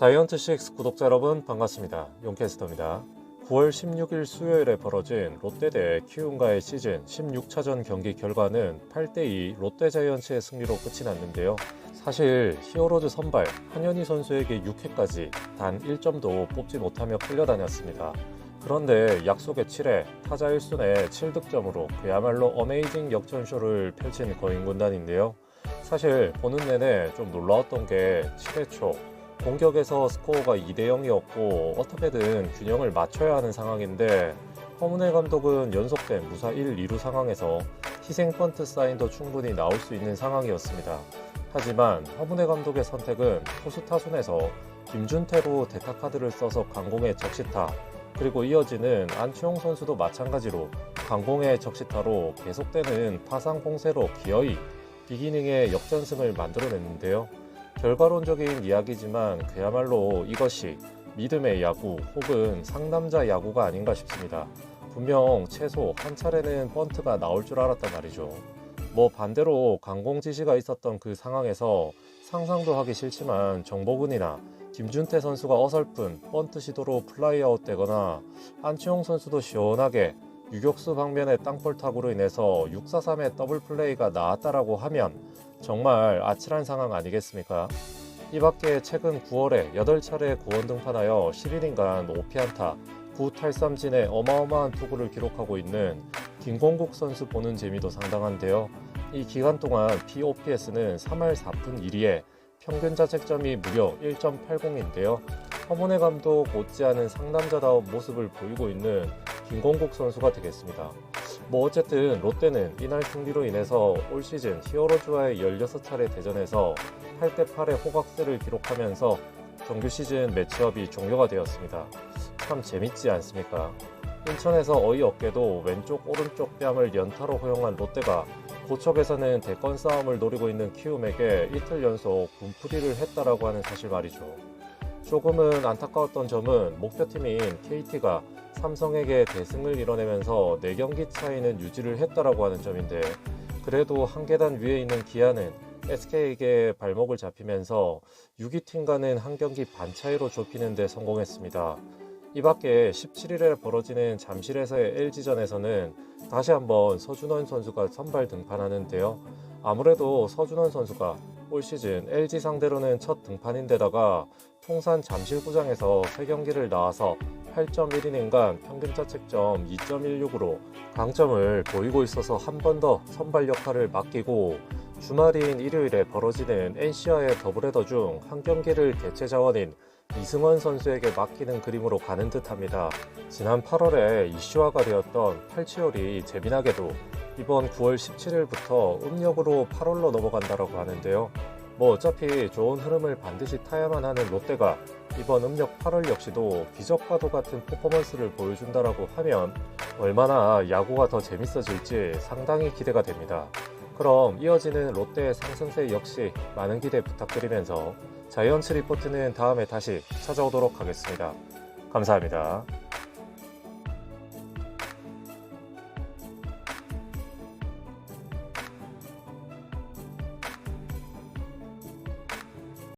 자이언트 6 구독자 여러분 반갑습니다. 용캐스터입니다. 9월 16일 수요일에 벌어진 롯데 대 키움과의 시즌 16차전 경기 결과는 8대2 롯데 자이언츠의 승리로 끝이 났는데요. 사실 히어로즈 선발 한현희 선수에게 6회까지 단 1점도 뽑지 못하며 끌려다녔습니다. 그런데 약속의 7회 타자 1순에 7득점으로 그야말로 어메이징 역전쇼를 펼친 거인 군단인데요. 사실 보는 내내 좀 놀라웠던 게 7회 초 공격에서 스코어가 2대 0이었고 어떻게든 균형을 맞춰야 하는 상황인데 허문회 감독은 연속된 무사 1, 2루 상황에서 희생 펀트 사인도 충분히 나올 수 있는 상황이었습니다. 하지만 허문회 감독의 선택은 포수 타순에서 김준태로 대타 카드를 써서 강공의 적시타 그리고 이어지는 안치홍 선수도 마찬가지로 강공의 적시타로 계속되는 파상 공세로 기어이 비기능의 역전승을 만들어냈는데요. 결과론적인 이야기지만 그야말로 이것이 믿음의 야구 혹은 상남자 야구가 아닌가 싶습니다. 분명 최소 한 차례는 번트가 나올 줄 알았단 말이죠. 뭐 반대로 강공 지시가 있었던 그 상황에서 상상도 하기 싫지만 정보근이나 김준태 선수가 어설픈 번트 시도로 플라이아웃 되거나 안치홍 선수도 시원하게 유격수 방면의 땅볼 타구로 인해서 6-4-3의 더블 플레이가 나왔다라고 하면 정말 아찔한 상황 아니겠습니까? 이 밖에 최근 9월에 8차례 구원 등판하여 11인간 5피안타, 9탈삼진의 어마어마한 투구를 기록하고 있는 김공국 선수 보는 재미도 상당한데요. 이 기간 동안 POPS는 3할 4푼 1리에 평균 자책점이 무려 1.80인데요. 허문회 감독 못지않은 상남자다운 모습을 보이고 있는 김공국 선수가 되겠습니다. 뭐 어쨌든 롯데는 이날 승리로 인해서 올 시즌 히어로즈와의 16차례 대전에서 8대 8의 호각세를 기록하면서 정규 시즌 매치업이 종료가 되었습니다. 참 재밌지 않습니까? 인천에서 어이없게도 왼쪽 오른쪽 뺨을 연타로 허용한 롯데가 고척에서는 대권 싸움을 노리고 있는 키움에게 이틀 연속 분풀이를 했다라고 하는 사실 말이죠. 조금은 안타까웠던 점은 목표팀인 KT가 삼성에게 대승을 이뤄내면서 4경기 차이는 유지를 했다라고 하는 점인데 그래도 한 계단 위에 있는 기아는 SK에게 발목을 잡히면서 6위 팀과는 한 경기 반 차이로 좁히는 데 성공했습니다. 이 밖에 17일에 벌어지는 잠실에서의 LG전에서는 다시 한번 서준원 선수가 선발 등판하는데요. 아무래도 서준원 선수가 올 시즌 LG 상대로는 첫 등판인데다가 통산 잠실구장에서 3경기를 나와서 8.1이닝간 평균 자책점 2.16으로 강점을 보이고 있어서 한 번 더 선발 역할을 맡기고 주말인 일요일에 벌어지는 NC와의 더블헤더 중 한 경기를 대체 자원인 이승원 선수에게 맡기는 그림으로 가는 듯합니다. 지난 8월에 이슈화가 되었던 팔치올이 재미나게도 이번 9월 17일부터 음력으로 8월로 넘어간다라고 하는데요. 뭐 어차피 좋은 흐름을 반드시 타야만 하는 롯데가 이번 음력 8월 역시도 기적과도 같은 퍼포먼스를 보여준다라고 하면 얼마나 야구가 더 재밌어질지 상당히 기대가 됩니다. 그럼 이어지는 롯데의 상승세 역시 많은 기대 부탁드리면서 자이언츠 리포트는 다음에 다시 찾아오도록 하겠습니다. 감사합니다.